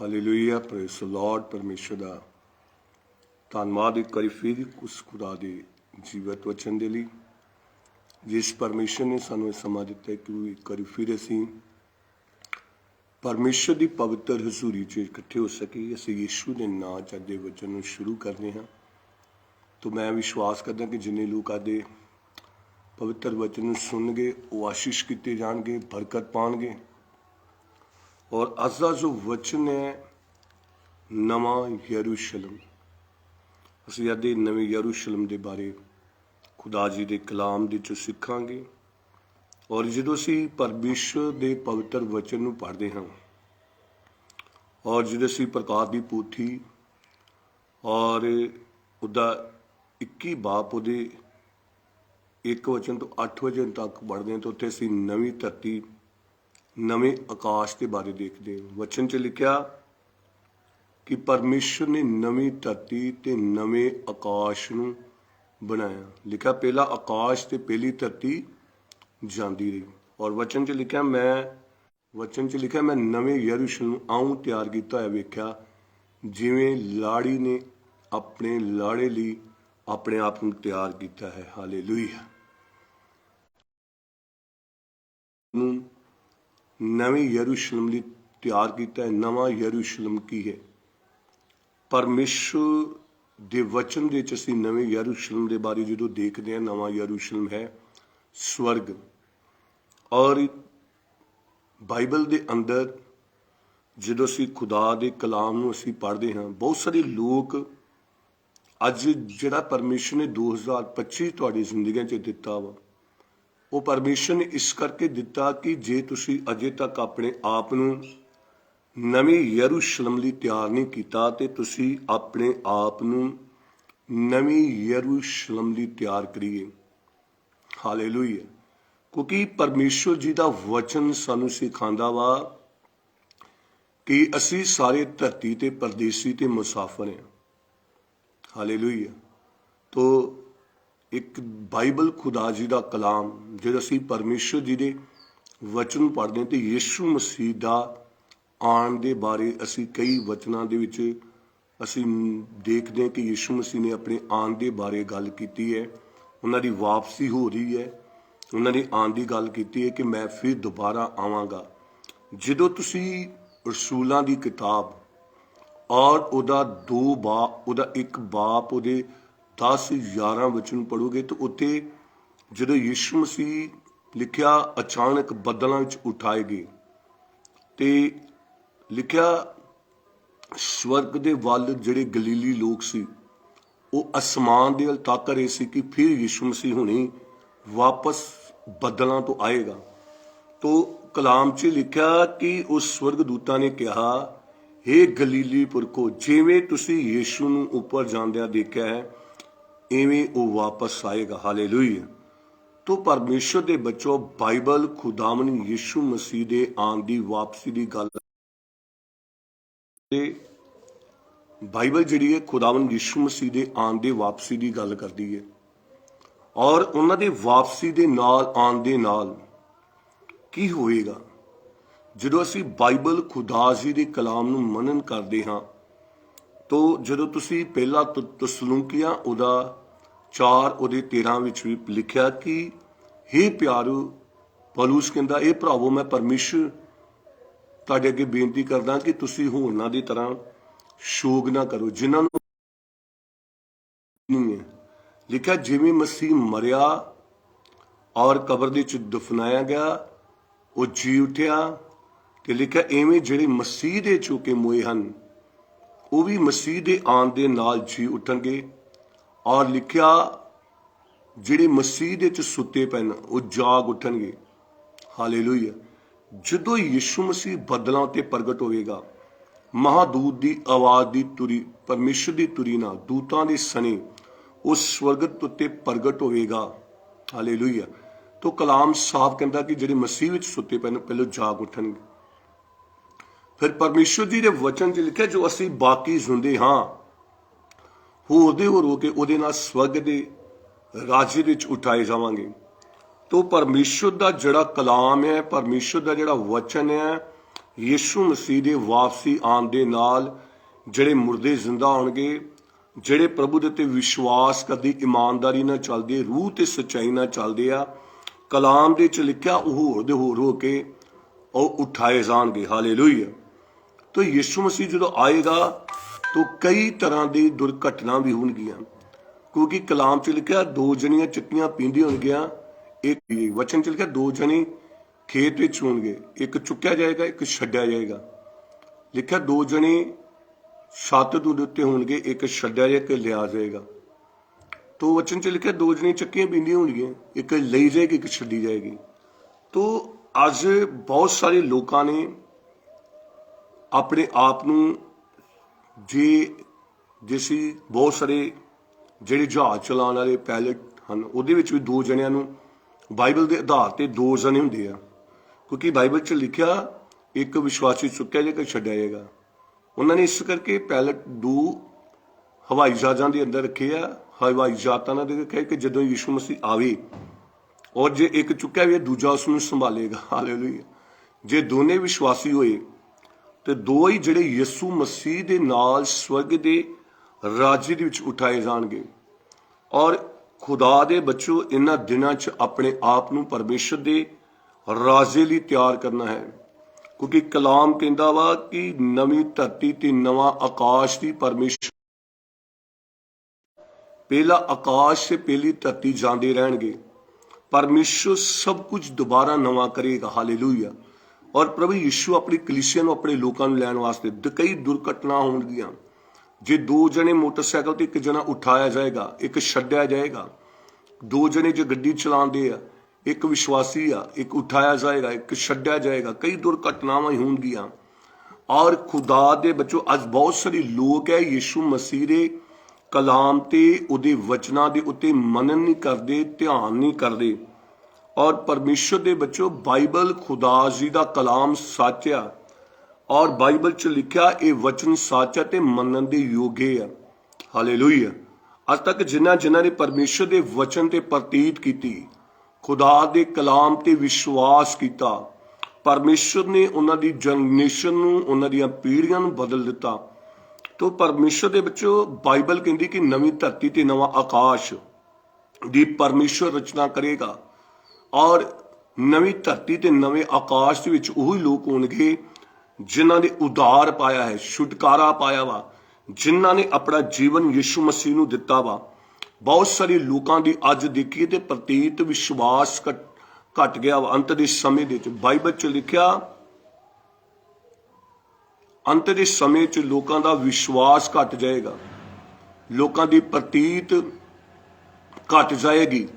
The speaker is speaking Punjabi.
ਹਾਲੇਲੂਇਆ ਪ੍ਰੇਸ ਲਾਰਡ ਪਰਮੇਸ਼ਰ ਦਾ ਧੰਨਵਾਦ ਇੱਕ ਵਾਰੀ ਫਿਰ ਉਸ ਖੁਦਾ ਦੇ ਜੀਵਤ ਵਚਨ ਦੇ ਲਈ, ਜਿਸ ਪਰਮੇਸ਼ਰ ਨੇ ਸਾਨੂੰ ਇਹ ਸਮਾਂ ਦਿੱਤਾ ਕਿ ਉਹ ਇੱਕ ਵਾਰੀ ਫਿਰ ਅਸੀਂ ਪਰਮੇਸ਼ਰ ਦੀ ਪਵਿੱਤਰ ਹਜ਼ੂਰੀ 'ਚ ਇਕੱਠੇ ਹੋ ਸਕੇ ਅਸੀਂ ਯੀਸ਼ੂ ਦੇ ਨਾਂ 'ਚ ਅੱਜ ਦੇ ਵਚਨ ਨੂੰ ਸ਼ੁਰੂ ਕਰਦੇ ਹਾਂ। ਤੋ ਮੈਂ ਵਿਸ਼ਵਾਸ ਕਰਦਾ ਕਿ ਜਿੰਨੇ ਲੋਕ ਆਦੇ ਪਵਿੱਤਰ ਵਚਨ ਨੂੰ ਸੁਣਨਗੇ, ਉਹ ਆਸ਼ੀਸ਼ ਕੀਤੇ ਜਾਣਗੇ, ਬਰਕਤ ਪਾਣਗੇ। ਔਰ ਅੱਜ ਦਾ ਜੋ ਵਚਨ ਹੈ, ਨਵਾਂ ਯਰੂਸ਼ਲਮ। ਅਸੀਂ ਅੱਜ ਦੇ ਨਵੇਂ ਯਰੂਸ਼ਲਮ ਦੇ ਬਾਰੇ ਖੁਦਾ ਜੀ ਦੇ ਕਲਾਮ ਦੇ ਚ ਸਿੱਖਾਂਗੇ। ਔਰ ਜਦੋਂ ਅਸੀਂ ਪਰਮੇਸ਼ਰ ਦੇ ਪਵਿੱਤਰ ਵਚਨ ਨੂੰ ਪੜ੍ਹਦੇ ਹਾਂ, ਔਰ ਜਦੋਂ ਅਸੀਂ ਪ੍ਰਕਾਸ਼ ਦੀ ਪੋਥੀ ਔਰ ਉਹਦਾ 21 ਬਾਪ ਉਹਦੇ ਇੱਕ ਵਚਨ ਤੋਂ 8 ਵਚਨ ਤੱਕ ਪੜ੍ਹਦੇ ਹਾਂ, ਤਾਂ ਉੱਥੇ ਅਸੀਂ ਨਵੀਂ ਧਰਤੀ ਨਵੇਂ ਆਕਾਸ਼ ਦੇ ਬਾਰੇ ਦੇਖਦੇ ਹਾਂ। ਵਚਨ 'ਚ ਲਿਖਿਆ ਕਿ ਪਰਮੇਸ਼ਰ ਨੇ ਨਵੀਂ ਧਰਤੀ ਤੇ ਨਵੇਂ ਆਕਾਸ਼ ਨੂੰ ਬਣਾਇਆ। ਲਿਖਿਆ, ਪਹਿਲਾ ਆਕਾਸ਼ ਤੇ ਪਹਿਲੀ ਧਰਤੀ ਜਾਂਦੀ ਰਹੀ। ਔਰ ਵਚਨ 'ਚ ਲਿਖਿਆ, ਮੈਂ, ਵਚਨ 'ਚ ਲਿਖਿਆ, ਮੈਂ ਨਵੇਂ ਯਰੂਸ਼ਲਮ ਆਉਂ ਤਿਆਰ ਕੀਤਾ ਹੋਇਆ ਵੇਖਿਆ, ਜਿਵੇਂ ਲਾੜੀ ਨੇ ਆਪਣੇ ਲਾੜੇ ਲਈ ਆਪਣੇ ਆਪ ਨੂੰ ਤਿਆਰ ਕੀਤਾ ਹੈ। ਹਾਲੇਲੂਇਆ। ਨੂੰ ਨਵੀਂ ਯਰੂਸ਼ਲਮ ਲਈ ਤਿਆਰ ਕੀਤਾ ਹੈ, ਨਵਾਂ ਯਰੂਸ਼ਲਮ ਕੀ ਹੈ? ਪਰਮੇਸ਼ਰ ਦੇ ਵਚਨ ਦੇ ਵਿੱਚ ਅਸੀਂ ਨਵੇਂ ਯਰੂਸ਼ਲਮ ਦੇ ਬਾਰੇ ਜਦੋਂ ਦੇਖਦੇ ਹਾਂ, ਨਵਾਂ ਯਰੂਸ਼ਲਮ ਹੈ ਸਵਰਗ। ਔਰ ਬਾਈਬਲ ਦੇ ਅੰਦਰ ਜਦੋਂ ਅਸੀਂ ਖੁਦਾ ਦੇ ਕਲਾਮ ਨੂੰ ਅਸੀਂ ਪੜ੍ਹਦੇ ਹਾਂ, ਬਹੁਤ ਸਾਰੇ ਲੋਕ ਅੱਜ ਜਿਹੜਾ ਪਰਮੇਸ਼ਰ ਨੇ 2025 ਤੁਹਾਡੀ ਜ਼ਿੰਦਗੀਆਂ 'ਚ ਦਿੱਤਾ ਵਾ ਉਹ ਪਰਮੇਸ਼ਰ ਨੇ ਇਸ ਕਰਕੇ ਦਿੱਤਾ ਕਿ ਜੇ ਤੁਸੀਂ ਅਜੇ ਤੱਕ ਆਪਣੇ ਆਪ ਨੂੰ ਨਵੇਂ ਯਰੂਸ਼ਲਮ ਲਈ ਤਿਆਰ ਨਹੀਂ ਕੀਤਾ ਤੇ ਤੁਸੀਂ ਆਪਣੇ ਆਪ ਨੂੰ ਨਵੀਂ ਯਰੂਸ਼ਲਮ ਲਈ ਤਿਆਰ ਕਰੀਏ। ਹਾਲੇਲੂਇਆ। ਕਿਉਂਕਿ ਪਰਮੇਸ਼ਰ ਜੀ ਦਾ ਵਚਨ ਸਾਨੂੰ ਸਿਖਾਉਂਦਾ ਵਾ ਕਿ ਅਸੀਂ ਸਾਰੇ ਧਰਤੀ ਤੇ, ਪਰਦੇਸੀ ਤੇ ਮੁਸਾਫਰ ਹਾਂ। ਹਾਲੇਲੂਇਆ। ਤੋ ਇੱਕ ਬਾਈਬਲ ਖੁਦਾ ਜੀ ਦਾ ਕਲਾਮ ਜਦੋਂ ਅਸੀਂ ਪਰਮੇਸ਼ਰ ਜੀ ਦੇ ਵਚਨ ਪੜ੍ਹਦੇ ਹਾਂ ਤੇ ਯੀਸ਼ੂ ਮਸੀਹ ਦਾ ਆਉਣ ਦੇ ਬਾਰੇ ਅਸੀਂ ਕਈ ਵਚਨਾਂ ਦੇ ਵਿੱਚ ਅਸੀਂ ਦੇਖਦੇ ਹਾਂ ਕਿ ਯੀਸ਼ੂ ਮਸੀਹ ਨੇ ਆਪਣੇ ਆਉਣ ਦੇ ਬਾਰੇ ਗੱਲ ਕੀਤੀ ਹੈ। ਉਹਨਾਂ ਦੀ ਵਾਪਸੀ ਹੋ ਰਹੀ ਹੈ। ਉਹਨਾਂ ਨੇ ਆਉਣ ਦੀ ਗੱਲ ਕੀਤੀ ਹੈ ਕਿ ਮੈਂ ਫਿਰ ਦੁਬਾਰਾ ਆਵਾਂਗਾ। ਜਦੋਂ ਤੁਸੀਂ ਰਸੂਲਾਂ ਦੀ ਕਿਤਾਬ ਔਰ ਉਹਦਾ ਦੋ ਬਾਪ ਉਹਦਾ ਇੱਕ ਬਾਪ ਉਹਦੇ 10 11 ਵਚਨ ਪੜੋਗੇ ਤਾਂ ਉੱਥੇ ਜਦੋਂ ਯੀਸ਼ੂ ਮਸੀਹ ਲਿਖਿਆ ਅਚਾਨਕ ਬੱਦਲਾਂ ਵਿੱਚ ਉਠਾਏ ਗਏ ਤੇ ਲਿਖਿਆ ਸਵਰਗ ਦੇ ਵੱਲ ਜਿਹੜੇ ਗਲੀਲੀ ਲੋਕ ਸੀ, ਉਹ ਅਸਮਾਨ ਦੇ ਵੱਲ ਤੱਕ ਰਹੇ ਸੀ ਕਿ ਫਿਰ ਯਿਸੂ ਮਸੀਹ ਹੁਣੇ ਵਾਪਸ ਬੱਦਲਾਂ ਤੋਂ ਆਏਗਾ। ਤੋ ਕਲਾਮ 'ਚ ਲਿਖਿਆ ਕਿ ਉਸ ਸਵਰਗ ਦੂਤਾਂ ਨੇ ਕਿਹਾ हे ਗਲੀਲੀ ਪੁਰਖੋ, ਜਿਵੇਂ ਤੁਸੀਂ ਯੀਸ਼ੂ ਨੂੰ ਉੱਪਰ ਜਾਂਦਿਆਂ ਦੇਖਿਆ ਹੈ ਐਵੇਂ ਉਹ ਵਾਪਸ ਆਏਗਾ, ਹਾਲੇਲੂਇਆ। ਤੋ ਪਰਮੇਸ਼ਰ ਦੇ ਬੱਚੋ, ਬਾਈਬਲ ਖੁਦਾਵੰ ਯਿਸੂ ਮਸੀਹ ਦੇ ਆਉਣ ਦੀ ਵਾਪਸੀ ਦੀ ਗੱਲ ਤੇ ਬਾਈਬਲ ਜਿਹੜੀ ਹੈ ਖੁਦਾਵੰ ਯਿਸੂ ਮਸੀਹ ਦੇ ਆਉਣ ਦੀ ਵਾਪਸੀ ਦੀ ਗੱਲ ਕਰਦੀ ਹੈ। ਔਰ ਉਹਨਾਂ ਦੀ ਵਾਪਸੀ ਦੇ ਨਾਲ, ਆਉਣ ਦੇ ਨਾਲ ਕੀ ਹੋਏਗਾ? ਜਦੋਂ ਅਸੀਂ ਬਾਈਬਲ ਖੁਦਾ ਜੀ ਦੇ ਕਲਾਮ ਨੂੰ ਮਨਨ ਕਰਦੇ ਹਾਂ ਤੋ ਜਦੋਂ ਤੁਸੀਂ ਪਹਿਲਾ ਤ- ਤਸਲੂਕੀਆਂ ਉਹਦਾ 4 ਉਹਦੇ 13 ਵਿੱਚ ਵੀ ਲਿਖਿਆ ਕਿ हे ਪਿਆਰੋ, ਪੌਲੁਸ ਕਹਿੰਦਾ, ਇਹ ਭਰਾਵੋ, ਮੈਂ ਪਰਮੇਸ਼ਰ ਤੁਹਾਡੇ ਅੱਗੇ ਬੇਨਤੀ ਕਰਦਾ ਕਿ ਤੁਸੀਂ ਹੋਰਨਾਂ ਦੀ ਤਰ੍ਹਾਂ ਸ਼ੋਗ ਨਾ ਕਰੋ, ਜਿਨ੍ਹਾਂ ਨੂੰ ਨਹੀਂ ਹੈ। ਲਿਖਿਆ, ਜਿਵੇਂ ਮਸੀਹ ਮਰਿਆ, ਔਰ ਕਬਰ ਦੇ ਵਿੱਚ ਦਫਨਾਇਆ ਗਿਆ, ਉਹ ਜੀ ਉਠਿਆ। ਤੇ ਲਿਖਿਆ, ਐਵੇਂ ਜਿਹੜੇ ਮਸੀਹ ਦੇ ਚੁਕੇ ਮੋਏ ਹਨ ਉਹ ਵੀ ਮਸੀਹ ਦੇ ਆਉਣ ਦੇ ਨਾਲ ਜੀ ਉੱਠਣਗੇ। ਔਰ ਲਿਖਿਆ, ਜਿਹੜੇ ਮਸੀਹ ਦੇ ਚ ਸੁੱਤੇ ਪੈਣ, ਉਹ ਜਾਗ ਉਠਣਗੇ। ਹਾਲੇਲੂਇਆ। ਜਦੋਂ ਯਿਸੂ ਮਸੀਹ ਬਦਲਾਂ ਉੱਤੇ ਪ੍ਰਗਟ ਹੋਵੇਗਾ, ਮਹਾਦੂਤ ਦੀ ਆਵਾਜ਼ ਦੀ ਤੁਰੀ, ਪਰਮੇਸ਼ਰ ਦੀ ਤੁਰੀ ਨਾਲ ਦੂਤਾਂ ਦੇ ਸਣੇ ਉਹ ਸਵਰਗ ਉੱਤੇ ਪ੍ਰਗਟ ਹੋਵੇਗਾ। ਹਾਲੇਲੂਇਆ। ਤੋ ਕਲਾਮ ਸਾਫ਼ ਕਹਿੰਦਾ ਕਿ ਜਿਹੜੇ ਮਸੀਹ ਵਿੱਚ ਸੁੱਤੇ ਪੈਣ ਪਹਿਲਾਂ ਜਾਗ ਉੱਠਣਗੇ। ਫਿਰ ਪਰਮੇਸ਼ਰ ਜੀ ਦੇ ਵਚਨ 'ਚ ਲਿਖਿਆ ਜੋ ਅਸੀਂ ਬਾਕੀ ਹੁੰਦੇ ਹਾਂ। ਹੋਰ ਦੇ ਹੋਰ ਹੋ ਕੇ ਉਹਦੇ ਨਾਲ ਸਵਰਗ ਦੇ ਰਾਜ ਵਿੱਚ ਉਠਾਏ ਜਾਵਾਂਗੇ। ਤੋ ਪਰਮੇਸ਼ਰ ਦਾ ਜਿਹੜਾ ਕਲਾਮ ਹੈ, ਪਰਮੇਸ਼ਰ ਦਾ ਜਿਹੜਾ ਵਚਨ ਹੈ, ਯਿਸੂ ਮਸੀਹ ਦੇ ਵਾਪਸੀ ਆਉਣ ਦੇ ਨਾਲ ਜਿਹੜੇ ਮੁਰਦੇ ਜ਼ਿੰਦਾ ਹੋਣਗੇ, ਜਿਹੜੇ ਪ੍ਰਭੂ ਦੇ ਉੱਤੇ ਵਿਸ਼ਵਾਸ ਕਰਦੇ, ਇਮਾਨਦਾਰੀ ਨਾਲ ਚੱਲਦੇ, ਰੂਹ ਤੇ ਸੱਚਾਈ ਨਾਲ ਚੱਲਦੇ ਆ, ਕਲਾਮ ਦੇ ਚ ਲਿਖਿਆ ਉਹ ਹੋਰ ਦੇ ਹੋਰ ਹੋ ਕੇ ਉਹ ਉਠਾਏ ਜਾਣਗੇ। ਹਾਲੇਲੂਇਆ। ਤੋ ਯਿਸੂ ਮਸੀਹ ਜਦੋਂ ਆਏਗਾ, ਤਾਂ ਕਈ ਤਰ੍ਹਾਂ ਦੀ ਦੁਰਘਟਨਾ ਵੀ ਹੋਣਗੀਆਂ। ਕਿਉਂਕਿ ਕਲਾਮ ਚ ਲਿਖਿਆ, ਦੋ ਜਣੀਆਂ ਚੱਕੀਆਂ ਪੀਂਦੀਆਂ ਹੋਣਗੀਆਂ। ਇੱਕ ਵਚਨ ਚ ਲਿਖਿਆ, ਦੋ ਜਣੇ ਖੇਤ ਵਿੱਚ ਹੋਣਗੇ। ਇੱਕ ਚੁੱਕਿਆ ਜਾਏਗਾ, ਇੱਕ ਛੱਡਿਆ ਜਾਏਗਾ। ਲਿਖਿਆ, ਦੋ ਜਣੇ ਛੱਤ ਤੋਂ ਦੇ ਉੱਤੇ ਹੋਣਗੇ, ਇੱਕ ਛੱਡਿਆ ਜਾਏਗਾ ਇੱਕ ਲਿਆ ਜਾਏਗਾ। ਤੋ ਵਚਨ ਚ ਲਿਖਿਆ, ਦੋ ਜਣੇ ਚੱਕੀਆਂ ਪੀਂਦੀਆਂ ਹੋਣਗੀਆਂ, ਇੱਕ ਲਈ ਜਾਏਗੀ, ਇੱਕ ਛੱਡੀ ਜਾਏਗੀ। ਤੋ ਅੱਜ ਬਹੁਤ ਸਾਰੇ ਲੋਕਾਂ ਨੇ ਆਪਣੇ ਆਪ ਨੂੰ ਜੇ ਜਿਸੀ ਬਹੁਤ ਸਾਰੇ ਜਿਹੜੇ ਜਹਾਜ਼ ਚਲਾਉਣ ਵਾਲੇ ਪਾਇਲਟ ਹਨ ਉਹਦੇ ਵਿੱਚ ਵੀ ਦੋ ਜਣਿਆਂ ਨੂੰ ਬਾਈਬਲ ਦੇ ਆਧਾਰ ਤੇ ਦੋ ਜਣੇ ਹੁੰਦੇ ਆ। ਕਿਉਂਕਿ ਬਾਈਬਲ 'ਚ ਲਿਖਿਆ ਇੱਕ ਵਿਸ਼ਵਾਸੀ ਚੁੱਕਿਆ ਜਾਏਗਾ ਛੱਡਿਆ ਜਾਏਗਾ। ਉਹਨਾਂ ਨੇ ਇਸ ਕਰਕੇ ਪਾਇਲਟ ਦੋ ਹਵਾਈ ਜਹਾਜ਼ਾਂ ਦੇ ਅੰਦਰ ਰੱਖੇ ਆ। ਹਵਾਈ ਜਹਾਜ਼ਾਂ ਨਾਲ ਦੇ ਰੱਖਿਆ ਕਿ ਜਦੋਂ ਯਿਸੂ ਮਸੀਹ ਆਵੇ ਔਰ ਜੇ ਇੱਕ ਚੁੱਕਿਆ ਵੀ ਹੈ, ਦੂਜਾ ਉਸ ਨੂੰ ਸੰਭਾਲੇਗਾ। ਹਾਲੇਲੂਇਆ ਜੇ ਦੋਨੇ ਵਿਸ਼ਵਾਸੀ ਹੋਏ ਤੇ ਦੋ ਹੀ ਜਿਹੜੇ ਯਿਸੂ ਮਸੀਹ ਦੇ ਨਾਲ ਸਵਰਗ ਦੇ ਰਾਜ ਦੇ ਵਿੱਚ ਉਠਾਏ ਜਾਣਗੇ। ਔਰ ਖੁਦਾ ਦੇ ਬੱਚੋ, ਇਹਨਾਂ ਦਿਨਾਂ 'ਚ ਆਪਣੇ ਆਪ ਨੂੰ ਪਰਮੇਸ਼ਰ ਦੇ ਰਾਜੇ ਲਈ ਤਿਆਰ ਕਰਨਾ ਹੈ। ਕਿਉਂਕਿ ਕਲਾਮ ਕਹਿੰਦਾ ਵਾ ਕਿ ਨਵੀਂ ਧਰਤੀ ਤੇ ਨਵਾਂ ਆਕਾਸ਼ ਦੀ ਪਰਮੇਸ਼ਰ ਪਹਿਲਾ ਆਕਾਸ਼ ਤੇ ਪਹਿਲੀ ਧਰਤੀ ਜਾਂਦੇ ਰਹਿਣਗੇ। ਪਰਮੇਸ਼ਰ ਸਭ ਕੁਝ ਦੁਬਾਰਾ ਨਵਾਂ ਕਰੇਗਾ। ਹਾਲੇਲੂਇਆ। ਔਰ ਪ੍ਰਭੂ ਯਿਸੂ ਆਪਣੀ ਕਲੀਸਿਆ ਨੂੰ ਆਪਣੇ ਲੋਕਾਂ ਨੂੰ ਲੈਣ ਵਾਸਤੇ ਕਈ ਦੁਰਘਟਨਾ ਹੋਣਗੀਆਂ। ਜੇ ਦੋ ਜਣੇ ਮੋਟਰਸਾਈਕਲ ਤੇ ਇੱਕ ਜਣਾ ਉਠਾਇਆ ਜਾਏਗਾ, ਇੱਕ ਛੱਡਿਆ ਜਾਏਗਾ, ਦੋ ਜਣੇ ਜੇ ਗੱਡੀ ਚਲਾਉਂਦੇ ਆ, ਇੱਕ ਵਿਸ਼ਵਾਸੀ ਆ, ਇੱਕ ਉਠਾਇਆ ਜਾਏਗਾ, ਇੱਕ ਛੱਡਿਆ ਜਾਏਗਾ, ਕਈ ਦੁਰਘਟਨਾਵਾਂ ਹੋਣਗੀਆਂ। ਔਰ ਖੁਦਾ ਦੇ ਬੱਚੋ, ਅੱਜ ਬਹੁਤ ਸਾਰੇ ਲੋਕ ਹੈ ਯਿਸੂ ਮਸੀਹ ਦੇ ਕਲਾਮ ਤੇ ਉਹਦੇ ਵਚਨਾਂ ਦੇ ਉੱਤੇ ਮਨਨ ਨਹੀਂ ਕਰਦੇ, ਧਿਆਨ ਨਹੀਂ ਕਰਦੇ। ਔਰ ਪਰਮੇਸ਼ਰ ਦੇ ਬੱਚੋ, ਬਾਈਬਲ ਖੁਦਾ ਜੀ ਦਾ ਕਲਾਮ ਸੱਚ ਆ ਔਰ ਬਾਈਬਲ ਚ ਲਿਖਿਆ, ਇਹ ਵਚਨ ਸੱਚ ਹੈ ਤੇ ਮੰਨਣ ਦੇ ਯੋਗੇ ਆ ਹਾਲੇਲੂਇਆ ਅੱਜ ਤੱਕ ਜਿਨ੍ਹਾਂ ਜਿਨ੍ਹਾਂ ਨੇ ਪਰਮੇਸ਼ਰ ਦੇ ਵਚਨ ਤੇ ਪ੍ਰਤੀਤ ਕੀਤੀ, ਖੁਦਾ ਦੇ ਕਲਾਮ ਤੇ ਵਿਸ਼ਵਾਸ ਕੀਤਾ, ਪਰਮੇਸ਼ਰ ਨੇ ਉਹਨਾਂ ਦੀ ਜਨਰੇਸ਼ਨ ਨੂੰ, ਉਹਨਾਂ ਦੀਆਂ ਪੀੜ੍ਹੀਆਂ ਨੂੰ ਬਦਲ ਦਿੱਤਾ। ਤੋ ਪਰਮੇਸ਼ਰ ਦੇ ਵਿੱਚੋਂ ਬਾਈਬਲ ਕਹਿੰਦੀ ਕਿ ਨਵੀਂ ਧਰਤੀ ਤੇ ਨਵਾਂ ਆਕਾਸ਼, ਦੀ ਪਰਮੇਸ਼ਰ ਰਚਨਾ ਕਰੇਗਾ। ਔਰ ਨਵੀਂ ਧਰਤੀ ਤੇ ਨਵੇਂ ਆਕਾਸ਼ ਦੇ ਵਿੱਚ ਉਹੀ ਲੋਕ ਹੋਣਗੇ ਜਿਨ੍ਹਾਂ ਨੇ ਉਦਾਰ ਪਾਇਆ ਹੈ, ਛੁਟਕਾਰਾ ਪਾਇਆ ਵਾ, ਜਿਨ੍ਹਾਂ ਨੇ ਆਪਣਾ ਜੀਵਨ ਯਿਸੂ ਮਸੀਹ ਨੂੰ ਦਿੱਤਾ ਵਾ। ਬਹੁਤ ਸਾਰੇ ਲੋਕਾਂ ਦੀ ਅੱਜ ਦੇਖੀਏ ਤੇ ਪ੍ਰਤੀਤ ਵਿਸ਼ਵਾਸ ਘਟ ਘਟ ਗਿਆ ਵਾ। ਅੰਤ ਦੇ ਸਮੇਂ ਦੇ ਵਿੱਚ ਬਾਈਬਲ 'ਚ ਲਿਖਿਆ, ਅੰਤ ਦੇ ਸਮੇਂ 'ਚ ਲੋਕਾਂ ਦਾ ਵਿਸ਼ਵਾਸ ਘਟ ਜਾਏਗਾ। ਲੋਕਾਂ ਦੀ ਪ੍ਰਤੀਤ ਘਟ ਜਾਏਗੀ।